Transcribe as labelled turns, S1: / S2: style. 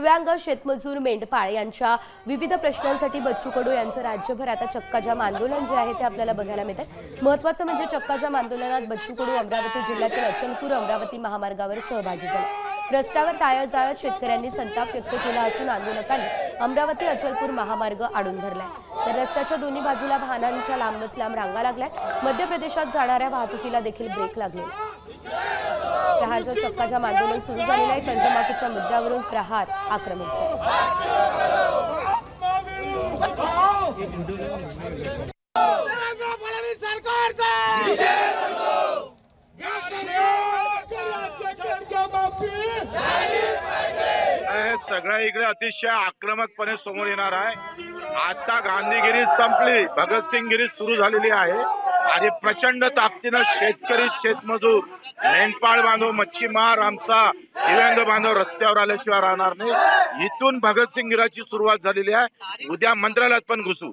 S1: दिव्यांग शेतमजूर मेंढपाळ यांच्या विविध प्रश्नांसाठी बच्चू कडू यांचं राज्यभर आता चक्काजाम आंदोलन जे आहे ते आपल्याला बघायला मिळत आहे महत्वाचं म्हणजे चक्काजाम आंदोलनात बच्चू कडू अमरावती जिल्ह्यातील अचलपूर अमरावती महामार्गावर सहभागी झाले. रस्त्यावर टायर जाळत शेतकऱ्यांनी संताप व्यक्त केला असून आंदोलकांनी अमरावती अचलपूर महामार्ग आडून धरलाय. तर रस्त्याच्या दोन्ही बाजूला वाहनांच्या लांबच लांब रांगा लागल्या मध्य प्रदेशात जाणाऱ्या वाहतुकीला देखील ब्रेक लागले प्रहारचं चक्काजाम आंदोलन सुरू झालेलं आहे कर्जमाफीच्या मुद्द्यावरून प्रहार आक्रमक
S2: सगळ्या
S3: हे इकडे अतिशय आक्रमकपणे समोर येणार आहे. आता गांधीगिरी संपली भगतसिंगगिरी सुरू झालेली आहे. आणि प्रचंड ताकदीनं शेतकरी शेतमजूर मेंढपाळ बांधव मच्छीमार आमचा दिव्यांग बांधव रस्त्यावर आल्याशिवाय राहणार नाही. इथून भगतसिंग गिराची सुरुवात झालेली आहे. उद्या मंत्रालयात पण घुसू.